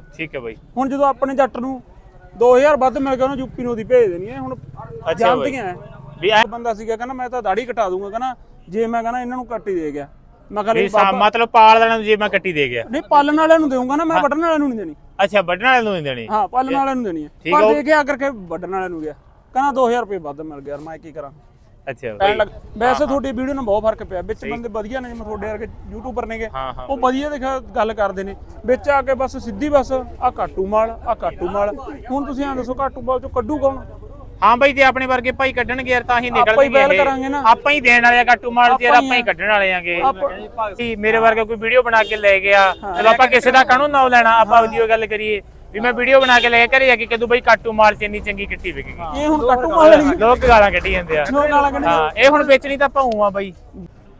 ਗਿਆ ਠੀਕ ਹੈ ਬਾਈ। ਹੁਣ ਜਦੋਂ ਆਪਣੇ ਜੱਟ ਨੂੰ 2000 ਵੱਧ ਮਿਲ ਗਿਆ ਉਹਨੂੰ ਯੂਪੀ ਨੂੰ ਉਹਦੀ ਭੇਜ ਦੇਣੀ ਹੈ। ਹੁਣ। ਜਾਣਦੀਆਂ ਹੈ। ਵੀ ਇੱਕ ਬੰਦਾ ਸੀਗਾ ਕਹਿੰਦਾ ਮੈਂ ਤਾਂ ਦਾੜੀ ਕਟਾ ਦੂੰਗਾ ਕਹਿੰਦਾ ਜੇ ਮੈਂ ਕਹਿੰਦਾ ਇਹਨਾਂ ਨੂੰ ਕੱਟ ਹੀ ਦੇ ਗਿਆ। ਮੈਂ ਕਿਹਾ ਵੀ ਬਾਬਾ ਮਤਲਬ ਪਾਲ ਵਾਲਿਆਂ ਨੂੰ ਜੇ ਮੈਂ ਕੱਟੀ ਦੇ ਗਿਆ। ਨਹੀਂ ਪਾਲਣ ਵਾਲਿਆਂ ਨੂੰ ਦੇਊਂਗਾ ਨਾ ਮੈਂ ਵੱਢਣ ਵਾਲਿਆਂ ਨੂੰ ਨਹੀਂ ਦੇਣੀ। ਅੱਛਾ ਵੱਢਣ ਵਾਲਿਆਂ ਨੂੰ ਨਹੀਂ ਦੇਣੀ। ਹਾਂ ਪਾਲਣ ਵਾਲਿਆਂ ਨੂੰ ਦੇਣੀ ਹੈ। ਆ, ਪਰ ਦੇ ਕੇ ਆ ਕਰਕੇ ਵੱਢਣ ਵਾਲਿਆਂ ਨੂੰ ਗਿਆ। ਕਹਿੰਦਾ 2000 ਰੁਪਏ ਵੱਧ ਮਿਲ ਗਿਆ ਮੈਂ ਕੀ ਕਰਾਂ? ਅੱਛਾ। ਲੱਗ ਵੈਸੇ ਤੁਹਾਡੀ ਵੀਡੀਓ ਨਾਲ ਬਹੁਤ ਫ਼ਰਕ ਪਿਆ। ਵਿੱਚ ਬੰਦੇ ਵਧੀਆ ਨੇ ਜਿਵੇਂ ਤੁਹਾਡੇ ਵਰਗੇ ਯੂਟਿਊਬਰ ਨੇਗੇ। ਉਹ ਵਧੀਆ ਦੇਖਾ ਗੱਲ ਕਰਦੇ ਨੇ। ਵਿੱਚ ਆ ਕੇ ਬਸ ਸਿੱਧੀ ਬਸ ਆ ਕਾਟੂ ਮਾਲ ਆ ਕਾਟੂ ਮਾਲ। ਹੁਣ ਤੁਸੀਂ ਐਂ ਦੱਸੋ ਕਾਟੂ ਮਾਲ ਚੋਂ ਕੱਢੂ ਕੌਣ? ਹਾਂ ਬਾਈ ਜੇ ਆਪਣੇ ਵਰਗੇ ਭਾਈ ਕੱਢਣਗੇ ਯਾਰ ਤਾਂ ਹੀ ਨਿਕਲਣਗੇ। ਆਪਾਂ ਹੀ ਦੇਣ ਵਾਲੇ ਆ ਕੱਟੂ ਮਾਲ ਤੇ ਯਾਰ ਆਪਾਂ ਹੀ ਕੱਢਣ ਵਾਲੇ ਆਂਗੇ। ਮੇਰੇ ਵਰਗਾ ਕੋਈ ਵੀਡੀਓ ਬਣਾ ਕੇ ਲੈ ਗਿਆ। ਚਲੋ ਆਪਾਂ ਕਿਸੇ ਦਾ ਕਾਹਨੂੰ ਨਾਮ ਲੈਣਾ? ਆਪਾਂ ਉਹਦੀ ਗੱਲ ਕਰੀਏ। ਵੀ ਮੈਂ ਵੀਡੀਓ ਬਣਾ ਕੇ ਲੈ ਕੇ ਘਰੇ ਜਾ ਕੇ ਕਦੋਂ ਬਈ ਕਾਟੂ ਮਾਲ ਚ ਇੰਨੀ ਚੰਗੀ ਕਿੱਟੀ ਵਿਕ ਗਈ। ਇਹ ਹੁਣ ਕਾਟੂ ਮਾਲ ਨਹੀਂ ਲੋਕ ਗਾਲਾਂ ਕੱਢੀ ਜਾਂਦੇ ਆ। ਲੋਕ ਗਾਲਾਂ ਕੱਢੀ ਹਾਂ ਇਹ ਹੁਣ ਵੇਚਣੀ ਤਾਂ ਭਾਉ ਆ ਬਾਈ।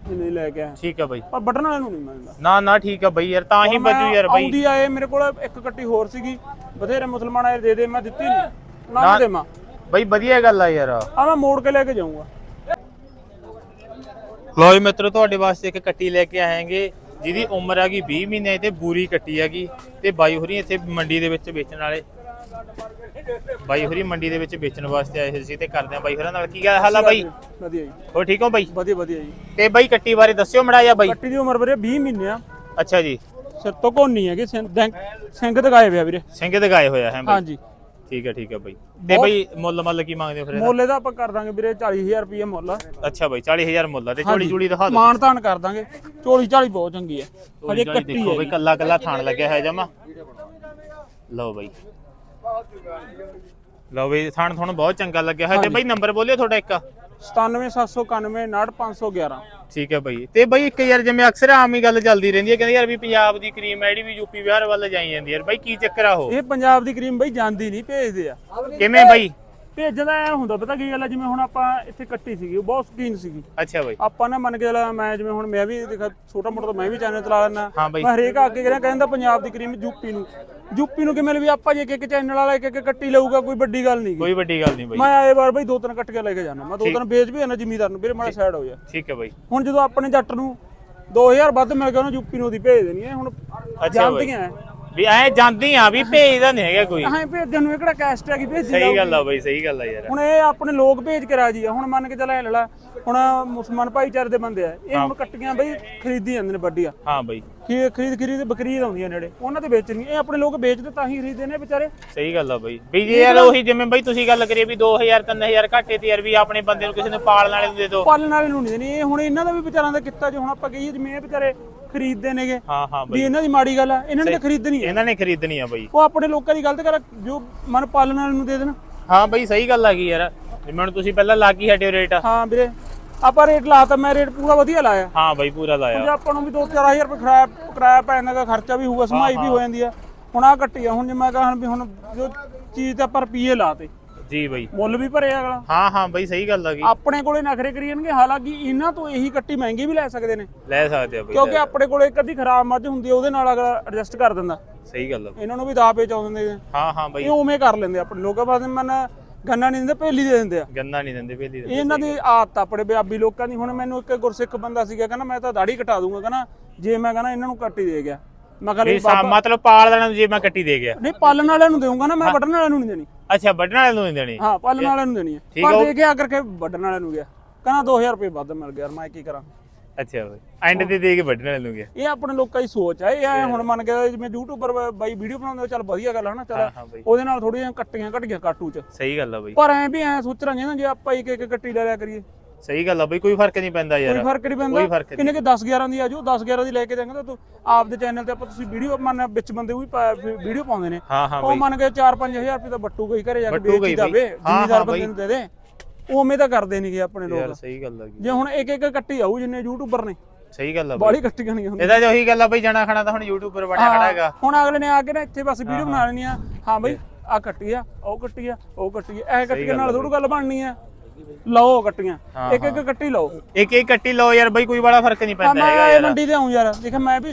ਨਹੀਂ ਲੈ ਕੇ ਆਇਆ ਠੀਕ ਆ ਬਾਈ। ਪਰ ਬਟਨ ਵਾਲੇ ਨੂੰ ਨਹੀਂ ਮਿਲਦਾ। ਨਾ ਨਾ ਠੀਕ ਆ ਬਾਈ ਯਾਰ ਤਾਂ ਹੀ ਬਚੂ ਯਾਰ ਬਾਈ। ਆਉਂਦੀ ਆਏ ਮੇਰੇ ਕੋਲ ਇੱਕ ਕੱਟੀ ਹੋਰ ਸੀਗੀ। ਬਥੇਰੇ ਮੁਸਲਮਾਨ ਆਏ ਦੇ ਦੇ ਮੈਂ ਦਿੱਤੀ ਨਹੀਂ ਨਾ ਦੇਵਾਂ। ਬਾਈ ਵਧੀਆ ਗੱਲ ਆ ਯਾਰ। ਆ ਮੈਂ ਮੋੜ ਕੇ ਲੈ ਕੇ ਜਾਊਂਗਾ। ਲੋ ਜੀ ਮਿੱਤਰੋ ਤੁਹਾਡੇ ਵਾਸਤੇ ਇੱਕ ਕੱਟੀ ਲੈ ਕੇ ਆਏਗੇ। ਜਿਹਦੀ ਉਮਰ ਹੈਗੀ 20 ਮਹੀਨੇ ਤੇ ਬੂਰੀ ਕੱਟੀ ਹੈਗੀ ਤੇ ਬਾਈ ਹੋਰੀ ਇੱਥੇ ਮੰਡੀ ਦੇ ਵਿੱਚ ਵੇਚਣ ਵਾਲੇ। ਬਾਈ ਹੋਰੀ ਮੰਡੀ ਦੇ ਵਿੱਚ ਵੇਚਣ ਵਾਸਤੇ ਆਏ ਹੋਏ ਸੀ ਤੇ ਕਰਦੇ ਆ ਬਾਈ ਹੋਰਾਂ ਨਾਲ। ਕੀ ਹਾਲ ਆ ਬਾਈ? ਵਧੀਆ ਜੀ। ਹੋ ਠੀਕ ਹੋ ਬਾਈ? ਵਧੀਆ ਵਧੀਆ ਜੀ। ਤੇ ਬਾਈ ਕੱਟੀ ਬਾਰੇ ਦੱਸਿਓ ਮੜਾ ਜਾ ਬਾਈ। ਕੱਟੀ ਦੀ ਉਮਰ ਵੀਰੇ 20 ਮਹੀਨੇ ਆ। ਅੱਛਾ ਜੀ। ਸਿਰ ਤੋਂ ਕੋਨੀ ਹੈਗੀ ਸਿੰਘ ਸਿੰਘ ਦਿਖਾਏ ਪਿਆ ਵੀਰੇ। ਸਿੰਘ ਦਗਾਏ ਹੋਇਆ ਹੈ ਬਾਈ। ਹਾਂਜੀ। ਠੀਕ ਹੈ ਠੀਕ ਹੈ ਬਾਈ। ਤੇ ਬਾਈ ਮੁੱਲ ਮੱਲ ਕੀ ਮੰਗਦੇ ਹੋ ਫਿਰ ਇਹਦਾ? ਮੁੱਲ ਇਹਦਾ ਆਪਾਂ ਕਰ ਦਾਂਗੇ ਵੀਰੇ 40000 ਰੁਪਏ ਮੁੱਲ। ਆ ਅੱਛਾ ਬਾਈ 40000 ਮੁੱਲ ਆ ਤੇ ਚੋਲੀ ਚੂਲੀ ਦਿਖਾ ਦਿਓ। ਮਾਨ ਤਾਨ ਕਰ ਦਾਂਗੇ। ਚੋਲੀ ਚਾਲੀ ਬਹੁਤ ਚੰਗੀ ਹੈ। ਹਜੇ ਚੋਲੀ ਕੱਟੀ ਦੇਖੋ ਹੈ ਬਈ ਕੱਲਾ ਕੱਲਾ ਥਾਣ ਲੱਗਿਆ ਹੈ ਜਮਾ। ਲਓ ਬਈ। ਲਓ ਬਈ ਥਾਣ ਤੁਹਾਨੂੰ ਬਹੁਤ ਚੰਗਾ ਲੱਗਿਆ ਹੈ ਤੇ ਬਈ ਨੰਬਰ ਬੋਲਿਓ ਤੁਹਾਡਾ ਇੱਕ। 97791 511 ਠੀਕ ਹੈ ਬਈ। ਤੇ ਬਈ ਇੱਕ ਯਾਰ ਜਿਵੇਂ ਅਕਸਰ ਆਮ ਹੀ ਗੱਲ ਚੱਲਦੀ ਰਹਿੰਦੀ ਹੈ ਕਹਿੰਦੇ ਯਾਰ ਵੀ ਪੰਜਾਬ ਦੀ ਕਰੀਮ ਹੈ ਜਿਹੜੀ ਵੀ ਯੂਪੀ ਬਿਹਾਰ ਵੱਲ ਜਾਈ ਜਾਂਦੀ ਯਾਰ ਬਈ ਕੀ ਚੱਕਰ ਆ ਉਹ? ਇਹ ਪੰਜਾਬ ਦੀ ਕਰੀਮ ਬਈ ਜਾਂਦੀ ਨਹੀਂ ਭੇਜਦੇ ਆ। ਕਿਵੇਂ ਬਈ? ਭੇਜਣ ਦਾ ਐ ਹੁੰਦਾ ਪਤਾ ਕੀ ਗੱਲ ਆ? ਜਿਵੇਂ ਹੁਣ ਆਪਾਂ ਇੱਥੇ ਕੱਟੀ ਸੀਗੀ ਉਹ ਬਹੁਤ ਸਕੀਨ ਸੀਗੀ। ਅੱਛਾ ਬਈ। ਆਪਾਂ ਨਾ ਮੰਨ ਕੇ ਚੱਲ ਮੈਂ ਜਿਵੇਂ ਹੁਣ ਮੈਂ ਵੀ ਦੇਖਾ ਛੋਟਾ ਮੋਟਾ ਤਾਂ ਮੈਂ ਵੀ ਚੈਨਲ ਚਲਾ ਲੈਣਾ ਹਾਂ ਬਈ। ਮੈਂ ਹਰੇਕ ਆ ਕੇ ਕਹਿੰਦਾ ਕਹਿੰਦਾ ਪੰਜਾਬ ਦੀ ਕਰੀਮ ਯੂਪੀ ਨੂੰ। ਯੂਪੀ ਨੂੰ ਕਿਵੇਂ ਵੀ ਆਪਾਂ ਜੇ ਇੱਕ ਇੱਕ ਚੈਨਲ ਵਾਲਾ ਇੱਕ ਇੱਕ ਕੱਟੀ ਲਊਗਾ ਕੋਈ ਵੱਡੀ ਗੱਲ ਨਹੀਂ ਕੋਈ ਵੱਡੀ ਗੱਲ ਨਹੀਂ ਬਈ। ਮੈਂ ਆਏ ਵਾਰ ਬਈ ਦੋ ਤਿੰਨ ਕੱਟ ਕੇ ਲੈ ਕੇ ਜਾਣਾ। ਮੈਂ ਦੋ ਤਿੰਨ ਵੇਚ ਵੀ ਆਣਾ ਜ਼ਿਮੀਦਾਰ ਨੂੰ ਵੀਰੇ ਮਾੜਾ ਸਾਈਡ ਹੋ ਜਾ। ਠੀਕ ਹੈ ਬਈ। ਹੁਣ ਜਦੋਂ ਆਪਣੇ ਜੱਟ ਨੂੰ 2000 ਵੱਧ ਮਿਲ ਗਿਆ ਉਹਨੂੰ ਯੂਪੀ ਨੂੰ ਉਹਦੀ ਭੇਜ ਦੇਣੀ ਹੈ। ਹੁਣ ਬਈ। ਜਾਣਦੀਆਂ ਹੈ ਵੀ ਐ ਜਾਂਦੀ ਆ ਵੀ ਭੇਜਦਾ ਨਹੀਂ ਹੈਗਾ ਕੋਈ। ਹਾਂ ਭੇਜਣ ਨੂੰ ਇਹ ਕਿਹੜਾ ਕੈਸਟ ਹੈਗੀ ਭੇਜੀ ਸਹੀ ਗੱਲ ਆ ਬਈ ਸਹੀ ਗੱਲ ਆ ਯਾਰ। ਹੁਣ ਇਹ ਆਪਣੇ ਲੋਕ ਭੇਜ ਕੇ ਰਾਜੀ ਆ ਹੁਣ ਮੰਨ ਕੇ ਚੱਲ ਐ ਲੈ ਲਾ ਹੁਣ ਮੁਸਲਮਾਨ ਭਾਈਚਾਰੇ ਦੇ ਬੰਦੇ ਆ ਇਹ ਹੁਣ ਕੱਟੀਆਂ ਬਈ ਖਰੀਦੀ ਜਾਂਦੇ ਨੇ ਵੱਡੀਆਂ। ਹਾਂ ਬਈ। ਕੀ ਖਰੀਦ ਖਰੀਦ ਬਕਰੀਦ ਆਉਂਦੀਆਂ ਨੇੜੇ ਉਹਨਾਂ ਤੇ ਵੇਚਣੀ ਇਹ ਆਪਣੇ ਲੋਕ ਵੇਚਦੇ ਤਾਂ ਹੀ ਖਰੀਦਦੇ ਨੇ ਵਿਚਾਰੇ। ਸਹੀ ਗੱਲ ਆ ਬਈ। ਵੀ ਜੇ ਯਾਰ ਉਹੀ ਜਿਵੇਂ ਬਈ ਤੁਸੀਂ ਗੱਲ ਕਰੀਏ ਵੀ 2000 3000 ਘਾਟੇ ਤੇ ਯਾਰ ਵੀ ਆਪਣੇ ਬੰਦੇ ਨੂੰ ਕਿਸੇ ਨੂੰ ਪਾਲਣ ਵਾਲੇ ਨੂੰ ਦੇ ਦਿਓ ਪਾਲਣ ਵਾਲੇ ਨੂੰ ਨਹੀਂ ਦੇਣੀ ਇਹ ਹੁਣ ਇਹਨਾਂ ਦਾ ਵੀ ਵਿਚਾਰਾਂ ਦਾ ਕਿੱਤਾ ਜੇ ਹੁਣ ਆਪਾਂ ਕਹੀਏ ਜਿਵੇਂ ਇਹ ਵਿਚਾਰੇ ਖਰੀਦਦੇ ਨੇਗੇ। ਹਾਂ ਹਾਂ ਵੀ ਬਈ। ਇਹਨਾਂ ਦੀ ਮਾੜੀ ਗੱਲ ਆ ਇਹਨਾਂ ਨੇ ਤਾਂ ਖਰੀਦਣੀ ਹੈ ਇਹਨਾਂ ਨੇ ਖਰੀਦਣੀ ਆ ਬਈ। ਉਹ ਆਪਣੇ ਲੋਕਾਂ ਦੀ ਗਲਤ ਕਰ ਜੋ ਮਨ ਪਾਲਣ ਵਾਲੇ ਨੂੰ ਦੇ ਦੇਣ। ਹਾਂ ਬਈ ਸਹੀ ਗੱਲ ਆ ਗਈ ਯਾਰ। ਜਿਵੇਂ ਹੁਣ ਤੁਸੀਂ ਪਹਿਲਾਂ ਲਾ ਕੇ ਹਟਿਓ ਰੇਟ। ਹਾਂ ਵੀਰੇ ਆਪਾਂ ਰੇਟ ਲਾਤਾ ਮੈਂ ਰੇਟ ਪੂਰਾ ਵਧੀਆ ਲਾਇਆ। ਹਾਂ ਬਈ ਪੂਰਾ ਜੇ ਲਾਇਆ ਆਪਾਂ ਨੂੰ ਵੀ 2-4000 ਰੁਪਏ ਕਿਰਾਇਆ ਕਿਰਾਇਆ ਪੈ ਜਾਂਦਾ ਖਰਚਾ ਵੀ ਹੋਊਗਾ ਸਮਾਈ ਵੀ ਹੋ। ਜਾਂਦੀ ਆ। ਹੁਣ ਆ ਆ ਹੁਣ ਜੇ ਮੈਂ ਕਹਾਂ ਵੀ ਹੁਣ ਜੋ ਚੀਜ਼ ਤੇ ਆਪਾਂ ਰੁਪਈਏ ਲਾਤੇ। ਜੀ ਬਈ। ਮੁੱਲ ਵੀ ਭਰੇ ਅਗਲਾ। ਹਾਂ ਹਾਂ ਬਈ ਸਹੀ ਗੱਲ ਆ ਗਈ। ਆਪਣੇ ਕੋਲੇ ਨਖਰੇ ਕਰੀ ਜਾਣਗੇ ਹਾਲਾਂਕਿ ਇਹਨਾਂ ਤੋਂ ਇਹੀ ਕੱਟੀ ਮਹਿੰਗੀ ਵੀ ਲੈ ਸਕਦੇ ਨੇ। ਲੈ ਸਕਦੇ ਆ ਬਈ ਕਿਉਂਕਿ ਆਪਣੇ ਕੋਲੇ ਇੱਕ ਅੱਧੀ ਖਰਾਬ ਮੱਝ ਹੁੰਦੀ ਆ ਉਹਦੇ ਨਾਲ ਅਗਲਾ ਐਡਜਸਟ ਕਰ ਦਿੰਦਾ। ਸਹੀ ਗੱਲ ਆ ਇਹਨਾਂ ਨੂੰ ਵੀ ਦਾ ਵੇਚ ਆਉਂਦੇ ਨੇ। ਹਾਂ ਹਾਂ ਬਈ। ਇਹ ਉਵੇਂ ਕਰ ਲੈਂਦੇ ਆਪਣੇ ਲੋਕਾਂ ਬਾਅਦ ਮਨ ਗੰਨਾ ਨਹੀਂ ਦਿੰਦੇ ਭੇਲੀ ਦੇ ਦਿੰਦੇ ਆ। ਗੰਨਾ ਨਹੀਂ ਦਿੰਦੇ ਵੇਲੀ ਇਹ ਇਹਨਾਂ ਦੀ ਆਦਤ ਆ ਆਪਣੇ ਪੰਜਾਬੀ ਲੋਕਾਂ ਦੀ। ਹੁਣ ਮੈਨੂੰ ਇੱਕ ਗੁਰਸਿੱਖ ਬੰਦਾ ਸੀਗਾ ਕਹਿੰਦਾ ਮੈਂ ਤਾਂ ਦਾੜੀ ਕਟਾ ਦੂੰਗਾ ਕਹਿੰਦਾ ਜੇ ਮੈਂ ਕਹਿੰਦਾ ਇਹਨਾਂ ਨੂੰ ਕੱਟ ਦੇ ਗਿਆ। ਮੈਂ ਕਿਹਾ ਵੀ ਨਹੀਂ ਸਾ- ਮਤਲਬ ਪਾਲ ਲੈਣਾ ਜੇ ਮੈਂ ਕੱਟੀ ਦੇ ਗਿਆ। ਨਹੀਂ ਪਾਲਣ ਵਾਲਿਆਂ ਨੂੰ ਦੇਊਂਗਾ ਨਾ ਮੈਂ ਵੱਢਣ ਵਾਲਿਆਂ ਨੂੰ ਨਹੀਂ ਦੇਣੀ। ਅੱਛਾ ਵੱਢਣ ਵਾਲੇ ਨੂੰ ਨਹੀਂ ਦੇਣੀ? ਹਾਂ ਪਾਲਣ ਵਾਲਿਆਂ ਨੂੰ ਦੇਣੀ ਹੈ। ਠੀਕ ਪਰ ਆ ਉਹ- ਦੇ ਕੇ ਆ ਕਰਕੇ ਵੱਢਣ ਵਾਲਿਆਂ ਨੂੰ ਗਿਆ। ਕਹਿੰਦਾ 2000 ਰੁਪਏ ਵੱਧ ਮਿਲ ਗਿਆ ਯਾਰ ਮੈਂ ਕੀ ਕਰਾਂ? ਅੱਛਾ ਬਈ। ਐਂਡ ਤੇ ਦੇ ਕੇ ਵੱਢਣ ਵਾਲੇ ਨੂੰ ਗਿਆ। ਇਹ ਆਪਣੇ ਲੋਕਾਂ ਦੀ ਸੋਚ ਹੈ ਇਹ ਐਂ ਹੁਣ ਮੰਨ ਕੇ ਜਿਵੇਂ ਯੂਟਿਊਬਰ ਬਾਈ ਵੀਡੀਓ ਬਣਾਉਂਦੇ ਹੋ, ਚੱਲ ਵਧੀਆ ਗੱਲ ਹੈ ਨਾ ਹਾਂ ਚੱਲ ਹਾਂ ਬਈ। ਉਹਦੇ ਨਾਲ ਥੋੜੀਆਂ ਕੱਟੀਆਂ ਘਟ ਗਿਆ ਕਾਟੂ ਚ। ਸਹੀ ਗੱਲ ਆ ਬਈ। ਪਰ ਐ ਵੀ ਐ ਸੋਚ ਰਾਂਗੇ ਨਾ ਜੇ ਆਪਾਂ ਇੱਕ ਇੱਕ ਕੱਟੀ ਲੈ ਲਿਆ ਕਰੀਏ। ਸਹੀ ਗੱਲ ਆ ਬਈ ਕੋਈ ਫ਼ਰਕ ਨਹੀਂ ਪੈਂਦਾ ਕੋਈ ਯਾਰ ਫ਼ਰਕ ਨਹੀਂ ਕੋਈ ਪੈਂਦਾ ਫ਼ਰਕ ਨਹੀਂ। ਕਿੰਨੇ ਕਿ 10 11 ਦੀ ਆਜੋ 10 11 ਦੀ ਲੈ ਕੇ ਜਾਵਾਂਗੇ ਤਾਂ ਤੂੰ ਆਪਦੇ ਚੈਨਲ ਤੇ ਆਪਾਂ ਤੁਸੀਂ ਵੀਡੀਓ ਮੰਨ ਵਿੱਚ ਬੰਦੇ ਉਹ ਵੀ ਵੀਡੀਓ ਪਾਉਂਦੇ ਨੇ। ਹਾਂ ਹਾਂ ਉਹ ਬਈ। ਮੰਨ ਕੇ 4-5000 ਰੁਪਏ ਤਾਂ ਬੱਟੂ ਗਈ ਘਰੇ ਜਾ ਕੇ ਬੱਟੂ ਵੇਚ ਗਈ ਹੀ ਜਾਵੇ ਬਈ। ਹਾਂ, ਜ਼ਿਮੀਦਾਰ ਹਾਂ ਬੰਦੇ ਨੂੰ ਦੇ ਦੇ। ਉਵੇਂ ਤਾਂ ਕਰਦੇ ਨਹੀਂਗੇ ਆਪਣੇ ਯਾਰ ਲੋਕ ਸਹੀ ਗੱਲ ਆ ਗਈ ਜੇ ਹੁਣ ਇੱਕ ਇੱਕ ਕੱਟੀ ਆਊ ਜਿੰਨੇ ਯੂਟਿਊਬਰ ਨੇ ਸਹੀ ਗੱਲ ਆ ਬਈ। ਬਾਲੀ ਕੱਟੀਆਂ ਨਹੀਂ ਹੁੰਦੀਆਂ। ਇਹਦਾ ਜੋ ਉਹੀ ਗੱਲ ਆ ਬਈ ਜਣਾ ਖਣਾ ਤਾਂ ਹੁਣ ਯੂਟਿਊਬਰ ਬਣਿਆ ਖੜਾ ਹੈਗਾ। ਹੁਣ ਅਗਲੇ ਨੇ ਆ ਕੇ ਨਾ ਇੱਥੇ ਬਸ ਵੀਡੀਓ ਬਣਾ ਲੈਣੀ ਆ ਹਾਂ ਬਈ ਆ ਕੱਟੀ ਆ ਉਹ ਕੱਟੀ ਆ ਉਹ ਕੱਟੀ ਆ ਇਹ ਕੱਟੀਆਂ ਨਾਲ ਥੋੜੂ ਗੱਲ ਬਣਨੀ ਆ। ਲਓ ਕੱਟੀਆਂ ਹਾਂ, ਇੱਕ ਇੱਕ ਕੱਟੀ ਲਓ। ਇੱਕ ਇੱਕ ਕੱਟੀ ਲਓ ਯਾਰ ਬਈ ਕੋਈ ਬੜਾ ਫ਼ਰਕ ਨਹੀਂ ਆ ਪੈਂਦਾ ਮੈਂ ਹੈਗਾ ਇਹ ਯਾਰ। ਮੰਡੀ ਤੇ ਆਉਂ ਯਾਰ। ਦੇਖ ਮੈਂ ਵੀ